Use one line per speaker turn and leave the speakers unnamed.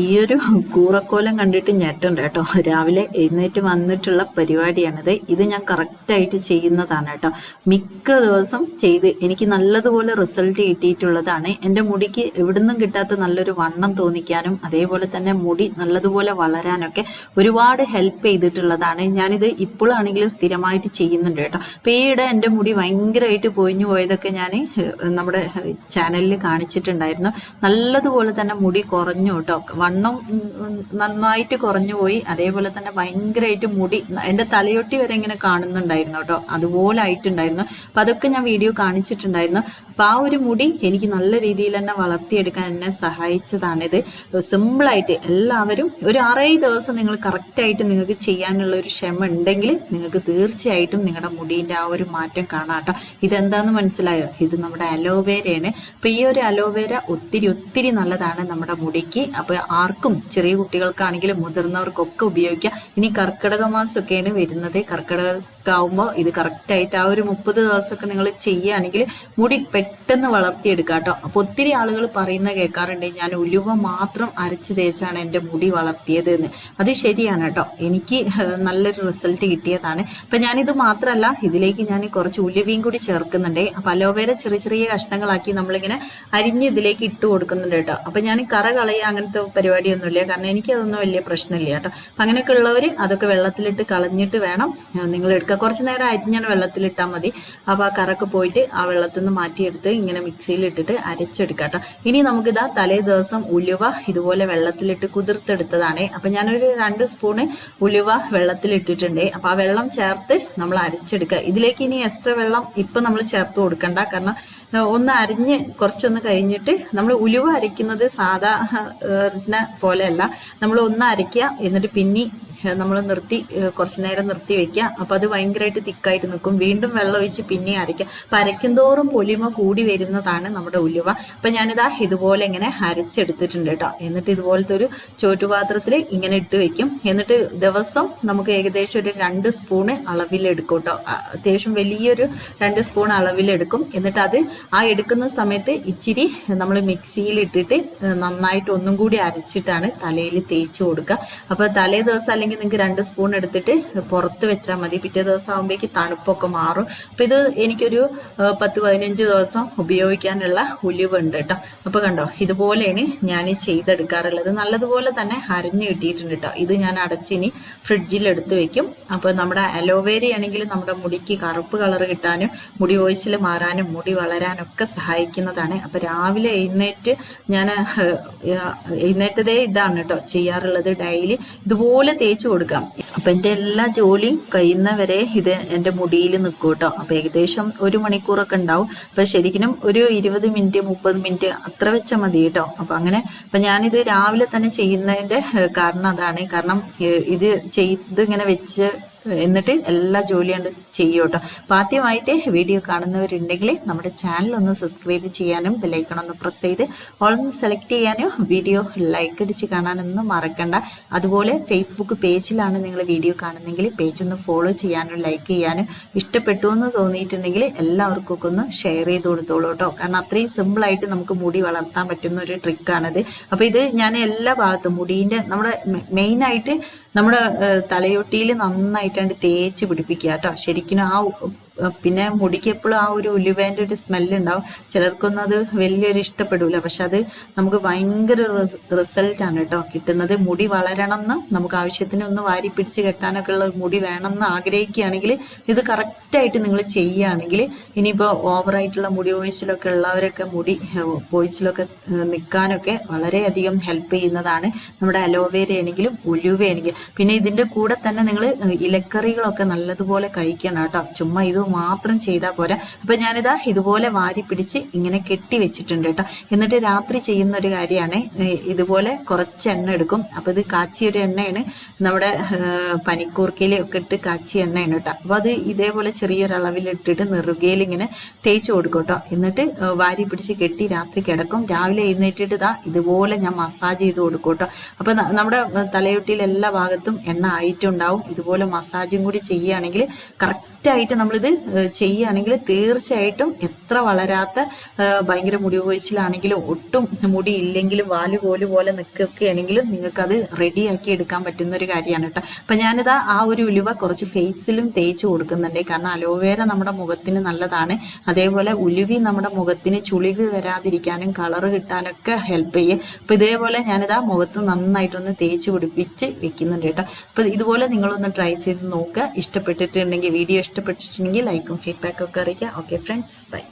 ഈ ഒരു കൂറക്കോലം കണ്ടിട്ട് ഞെട്ടുണ്ട് കേട്ടോ. രാവിലെ എഴുന്നേറ്റ് വന്നിട്ടുള്ള പരിപാടിയാണിത്. ഇത് ഞാൻ കറക്റ്റായിട്ട് ചെയ്യുന്നതാണ് കേട്ടോ. മിക്ക ദിവസം ചെയ്ത് എനിക്ക് നല്ലതുപോലെ റിസൾട്ട് കിട്ടിയിട്ടുള്ളതാണ്. എന്റെ മുടിക്ക് എവിടുന്നും കിട്ടാത്ത നല്ലൊരു വണ്ണം തോന്നിക്കാനും അതേപോലെ തന്നെ മുടി നല്ലതുപോലെ വളരാനൊക്കെ ഒരുപാട് ഹെൽപ്പ് ചെയ്തിട്ടുള്ളതാണ്. ഞാനിത് ഇപ്പോഴാണെങ്കിലും സ്ഥിരമായിട്ട് ചെയ്യുന്നുണ്ട് കേട്ടോ. അപ്പോൾ ഈയിടെ എന്റെ മുടി ഭയങ്കരമായിട്ട് പൊയിഞ്ഞു പോയതൊക്കെ ഞാൻ നമ്മുടെ ചാനലിൽ കാണിച്ചിട്ടുണ്ടായിരുന്നു. നല്ലതുപോലെ തന്നെ മുടി കുറഞ്ഞു കേട്ടോ. വണ്ണം നന്നായിട്ട് കുറഞ്ഞു പോയി. അതേപോലെ തന്നെ ഭയങ്കരമായിട്ട് മുടി എന്റെ തലയൊട്ടി വരെ ഇങ്ങനെ കാണുന്നുണ്ടായിരുന്നു കേട്ടോ. അതുപോലെ ആയിട്ടുണ്ടായിരുന്നു. അപ്പം അതൊക്കെ ഞാൻ വീഡിയോ കാണിച്ചിട്ടുണ്ടായിരുന്നു. അപ്പം ആ ഒരു മുടി എനിക്ക് നല്ല രീതിയിൽ തന്നെ വളർത്തിയെടുക്കാൻ എന്നെ സഹായിച്ചതാണിത്. സിമ്പിളായിട്ട് എല്ലാവരും ഒരു അറേ ദിവസം നിങ്ങൾ കറക്റ്റായിട്ട് നിങ്ങൾക്ക് ചെയ്യാനുള്ള ഒരു ക്ഷമ ഉണ്ടെങ്കിൽ നിങ്ങൾക്ക് തീർച്ചയായിട്ടും നിങ്ങളുടെ മുടീന്റെ ആ ഒരു മാറ്റം കാണാം കേട്ടോ. ഇതെന്താന്ന് മനസ്സിലായോ? ഇത് നമ്മുടെ അലോവേരയാണ് അപ്പം ഈ ഒരു അലോവേര ഒത്തിരി ഒത്തിരി നല്ലതാണ് നമ്മുടെ മുടിക്ക്. അപ്പോൾ ആർക്കും ചെറിയ കുട്ടികൾക്കാണെങ്കിലും മുതിർന്നവർക്കൊക്കെ ഉപയോഗിക്കാം. ഇനി കർക്കിടക മാസമൊക്കെയാണ് വരുന്നത്. കർക്കിടകമാകുമ്പോൾ ഇത് കറക്റ്റായിട്ട് ആ ഒരു മുപ്പത് ദിവസമൊക്കെ നിങ്ങൾ ചെയ്യുകയാണെങ്കിൽ മുടി പെട്ടെന്ന് വളർത്തിയെടുക്കാം കേട്ടോ. അപ്പോൾ ഒത്തിരി ആളുകൾ പറയുന്ന കേൾക്കാറുണ്ട് ഞാൻ ഉലുവ മാത്രം അരച്ച് തേച്ചാണ് എന്റെ മുടി വളർത്തിയത് എന്ന് അത് ശരിയാണ് കേട്ടോ. എനിക്ക് നല്ലൊരു റിസൾട്ട് കിട്ടിയതാണ്. അപ്പം ഞാനിത് മാത്രമല്ല ഇതിലേക്ക് ഞാൻ കുറച്ച് ഉലുവയും കൂടി ചേർക്കുന്നുണ്ട്. അപ്പം അലോവേര ചെറിയ ചെറിയ കഷ്ണങ്ങളാക്കി നമ്മളിങ്ങനെ അരിഞ്ഞ് ഇതിലേക്ക് ഇട്ട് കൊടുക്കുന്നുണ്ട് കേട്ടോ. അപ്പം ഞാൻ കറ കളയുക അങ്ങനത്തെ പരിപാടിയൊന്നുമില്ല. കാരണം എനിക്കതൊന്നും വലിയ പ്രശ്നമില്ല കേട്ടോ. അപ്പം അങ്ങനെയൊക്കെ ഉള്ളവർ അതൊക്കെ വെള്ളത്തിലിട്ട് കളഞ്ഞിട്ട് വേണം. നിങ്ങൾ എടുക്കുക കുറച്ച് നേരം അരിഞ്ഞാണ് വെള്ളത്തിലിട്ടാൽ മതി. അപ്പോൾ ആ കറക്ക് പോയിട്ട് ആ വെള്ളത്തിൽ നിന്ന് മാറ്റിയെടുത്ത് ഇങ്ങനെ മിക്സിയിൽ ഇട്ടിട്ട് അരച്ചെടുക്കാം കേട്ടോ. ഇനി നമുക്കിതാ തലേ ദിവസം ഉലുവ ഇതുപോലെ വെള്ളത്തിലിട്ട് കുതിർത്തെടുത്തതാണ്. അപ്പം ഞാനൊരു രണ്ട് സ്പൂണ് ഉലുവ വെള്ളത്തിലിട്ടിട്ടുണ്ട്. അപ്പം ആ വെള്ളം ചേർത്ത് നമ്മൾ അരച്ചെടുക്കുക. ഇതിലേക്ക് ഇനി എക്സ്ട്രാ വെള്ളം ഇപ്പം നമ്മൾ ചേർത്ത് കൊടുക്കണ്ട. കാരണം ഒന്ന് അരിഞ്ഞ് കുറച്ചൊന്ന് കഴിഞ്ഞിട്ട് നമ്മൾ ഉലുവ അരയ്ക്കുന്നത് സാധാ പോലെയല്ല നമ്മൾ ഒന്ന് അരയ്ക്കുക എന്നിട്ട് പിന്നെ നമ്മൾ നിർത്തി കുറച്ച് നേരം നിർത്തി വെക്കുക അപ്പം അത് ഭയങ്കരമായിട്ട് തിക്കായിട്ട് നിൽക്കും വീണ്ടും വെള്ളം ഒഴിച്ച് പിന്നെ അരയ്ക്കുക അപ്പം അരയ്ക്കും തോറും പൊലിമ കൂടി വരുന്നതാണ് നമ്മുടെ ഉലുവ. അപ്പം ഞാനിതാ ഇതുപോലെ ഇങ്ങനെ അരച്ചെടുത്തിട്ടുണ്ട് കേട്ടോ എന്നിട്ട് ഇതുപോലത്തെ ഒരു ചോറ്റുപാത്രത്തിൽ ഇങ്ങനെ ഇട്ട് വെക്കും. എന്നിട്ട് ദിവസം നമുക്ക് ഏകദേശം ഒരു രണ്ട് സ്പൂണ് അളവിലെടുക്കും കേട്ടോ അത്യാവശ്യം വലിയൊരു രണ്ട് സ്പൂൺ അളവിലെടുക്കും. എന്നിട്ട് അത് ആ എടുക്കുന്ന സമയത്ത് ഇച്ചിരി നമ്മൾ മിക്സിയിൽ ഇട്ടിട്ട് നന്നായിട്ട് ഒന്നും കൂടി അരച്ചിട്ടാണ് തലയിൽ തേച്ച് കൊടുക്കുക അപ്പോൾ തലേ ദിവസം അല്ലെങ്കിൽ നിങ്ങൾക്ക് രണ്ട് സ്പൂൺ എടുത്തിട്ട് പുറത്ത് വെച്ചാൽ മതി. പിറ്റേ ദിവസം ആകുമ്പോഴേക്ക് തണുപ്പൊക്കെ മാറും. അപ്പം ഇത് എനിക്കൊരു പത്ത് പതിനഞ്ച് ദിവസം ഉപയോഗിക്കാനുള്ള ഉലിവ് ഉണ്ട് കേട്ടോ. അപ്പോൾ കണ്ടോ ഇതുപോലെയാണ് ഞാൻ ചെയ്തെടുക്കാറുള്ളത്. നല്ലതുപോലെ തന്നെ അരഞ്ഞ് കിട്ടിയിട്ടുണ്ട് കേട്ടോ. ഇത് ഞാൻ അടച്ചിനി ഫ്രിഡ്ജിൽ എടുത്ത് വെക്കും. അപ്പോൾ നമ്മുടെ അലോവേര ആണെങ്കിൽ നമ്മുടെ മുടിക്ക് കറുപ്പ് കളർ കിട്ടാനും മുടി ഒഴിച്ചിൽ മാറാനും മുടി വളരാനൊക്കെ സഹായിക്കുന്നതാണ്. അപ്പോൾ രാവിലെ എഴുന്നേറ്റ് ഞാൻ എഴുന്നേറ്റതേ ഇതാണ് കേട്ടോ ചെയ്യാറുള്ളത് ഡെയിലി. ഇതുപോലെ തേച്ച് കൊടുക്കാം. അപ്പം എന്റെ എല്ലാ ജോലിയും കഴിയുന്നവരെ ഇത് എന്റെ മുടിയിൽ നിൽക്കും കേട്ടോ അപ്പം ഏകദേശം ഒരു മണിക്കൂറൊക്കെ ഉണ്ടാവും. അപ്പം ശരിക്കും ഒരു ഇരുപത് മിനിറ്റ് മുപ്പത് മിനിറ്റ് അത്ര വെച്ച മതി കേട്ടോ അപ്പം അങ്ങനെ അപ്പം ഞാനിത് രാവിലെ തന്നെ ചെയ്യുന്നതിന്റെ കാരണം അതാണ്. കാരണം ഇത് ചെയ്ത് ഇങ്ങനെ വെച്ച് എന്നിട്ട് എല്ലാ ജോലിയും ചെയ്യും കേട്ടോ അപ്പം ആദ്യമായിട്ട് വീഡിയോ കാണുന്നവരുണ്ടെങ്കിൽ നമ്മുടെ ചാനൽ ഒന്ന് സബ്സ്ക്രൈബ് ചെയ്യാനും ബെല്ലൈക്കൺ ഒന്ന് പ്രസ് ചെയ്ത് ഓൾ സെലക്ട് ചെയ്യാനും വീഡിയോ ലൈക്ക് അടിച്ച് കാണാനൊന്നും മറക്കണ്ട. അതുപോലെ ഫേസ്ബുക്ക് പേജിലാണ് നിങ്ങൾ വീഡിയോ കാണുന്നെങ്കിൽ പേജ് ഒന്ന് ഫോളോ ചെയ്യാനും ലൈക്ക് ചെയ്യാനും ഇഷ്ടപ്പെട്ടു എന്ന് തോന്നിയിട്ടുണ്ടെങ്കിൽ എല്ലാവർക്കും ഒക്കെ ഒന്ന് ഷെയർ ചെയ്ത് കൊടുത്തോളൂ കേട്ടോ കാരണം അത്രയും സിമ്പിളായിട്ട് നമുക്ക് മുടി വളർത്താൻ പറ്റുന്ന ഒരു ട്രിക്കാണിത് അപ്പോൾ ഇത് ഞാൻ എല്ലാ ഭാഗത്തും മുടീന്റെ നമ്മുടെ മെയിനായിട്ട് നമ്മുടെ തലയൊട്ടിയിൽ നന്നായിട്ടാണ്ട് തേച്ച് പിടിപ്പിക്കുക കേട്ടോ. ശരിക്കും ആ പിന്നെ മുടിക്ക് എപ്പോഴും ആ ഒരു ഉലുവേന്റെ ഒരു സ്മെല്ല് ഉണ്ടാവും ചിലർക്കൊന്നും അത് വലിയൊരു ഇഷ്ടപ്പെടില്ല പക്ഷെ അത് നമുക്ക് ഭയങ്കര റിസൾട്ടാണ് കേട്ടോ കിട്ടുന്നത്. മുടി വളരണം എന്ന് നമുക്ക് ആവശ്യത്തിന് ഒന്ന് വാരി പിടിച്ച് കെട്ടാനൊക്കെ ഉള്ള മുടി വേണമെന്ന് ആഗ്രഹിക്കുകയാണെങ്കിൽ ഇത് കറക്റ്റായിട്ട് നിങ്ങൾ ചെയ്യുകയാണെങ്കിൽ ഇനിയിപ്പോൾ ഓവറായിട്ടുള്ള മുടി ഒഴിച്ചിലൊക്കെ ഉള്ളവരൊക്കെ മുടി പോയിച്ചിലൊക്കെ നിൽക്കാനൊക്കെ വളരെയധികം ഹെൽപ്പ് ചെയ്യുന്നതാണ് നമ്മുടെ അലോവേര ആണെങ്കിലും ഉലുവയാണെങ്കിലും പിന്നെ ഇതിന്റെ കൂടെ തന്നെ നിങ്ങൾ ഇലക്കറികളൊക്കെ നല്ലതുപോലെ കഴിക്കണം കേട്ടോ. ചുമ്മാ ഇത് മാത്രം ചെയ്താൽ പോരാ. അപ്പം ഞാനിതാ ഇതുപോലെ വാരി പിടിച്ച് ഇങ്ങനെ കെട്ടി വെച്ചിട്ടുണ്ട് കേട്ടോ. എന്നിട്ട് രാത്രി ചെയ്യുന്ന ഒരു കാര്യമാണ് ഇതുപോലെ കുറച്ച് എണ്ണ എടുക്കും. അപ്പോൾ ഇത് കാച്ചിയ ഒരു എണ്ണയാണ്. നമ്മുടെ പനിക്കൂർക്കയിലൊക്കെ ഇട്ട് കാച്ചിയ എണ്ണയാണ് കേട്ടോ. അപ്പോൾ അത് ഇതേപോലെ ചെറിയൊരളവിൽ അളവിലിട്ടിട്ട് നെറുകയിൽ ഇങ്ങനെ തേച്ച് കൊടുക്കും കേട്ടോ. എന്നിട്ട് വാരി പിടിച്ച് കെട്ടി രാത്രി കിടക്കും. രാവിലെ എഴുന്നേറ്റിട്ട് ഇതാ ഇതുപോലെ ഞാൻ മസാജ് ചെയ്ത് കൊടുക്കും കേട്ടോ. അപ്പം നമ്മുടെ തലയൊട്ടിയിൽ എല്ലാ ഭാഗത്തും എണ്ണ ആയിട്ടുണ്ടാവും. ഇതുപോലെ മസാജും കൂടി ചെയ്യുകയാണെങ്കിൽ കറക്റ്റായിട്ട് നമ്മളിത് ചെയ്യുകയാണെങ്കിൽ തീർച്ചയായിട്ടും എത്ര വളരാത്ത ഭയങ്കര മുടി കൊഴിച്ചിലാണെങ്കിലും ഒട്ടും മുടി ഇല്ലെങ്കിലും വാൽ കോൽ പോലെ നിൽക്കുകയാണെങ്കിലും നിങ്ങൾക്കത് റെഡിയാക്കി എടുക്കാൻ പറ്റുന്ന ഒരു കാര്യമാണ് കേട്ടോ. അപ്പം ഞാനിതാ ആ ഒരു ഉലുവ കുറച്ച് ഫേസിലും തേച്ച് കൊടുക്കുന്നുണ്ട്. കാരണം അലോവേര നമ്മുടെ മുഖത്തിന് നല്ലതാണ്. അതേപോലെ ഉലുവി നമ്മുടെ മുഖത്തിന് ചുളിവ് വരാതിരിക്കാനും കളർ കിട്ടാനൊക്കെ ഹെൽപ്പ് ചെയ്യും. അപ്പം ഇതേപോലെ ഞാനിതാ മുഖത്ത് നന്നായിട്ടൊന്ന് തേച്ച് പിടിപ്പിച്ച് വെക്കുന്നുണ്ട് കേട്ടോ. അപ്പം ഇതുപോലെ നിങ്ങളൊന്ന് ട്രൈ ചെയ്ത് നോക്കുക. ഇഷ്ടപ്പെട്ടിട്ടുണ്ടെങ്കിൽ വീഡിയോ ഇഷ്ടപ്പെട്ടിട്ടുണ്ടെങ്കിൽ ലൈക്കും ഫീഡ്ബാക്കും ഒക്കെ അറിയിക്കുക. Okay friends bye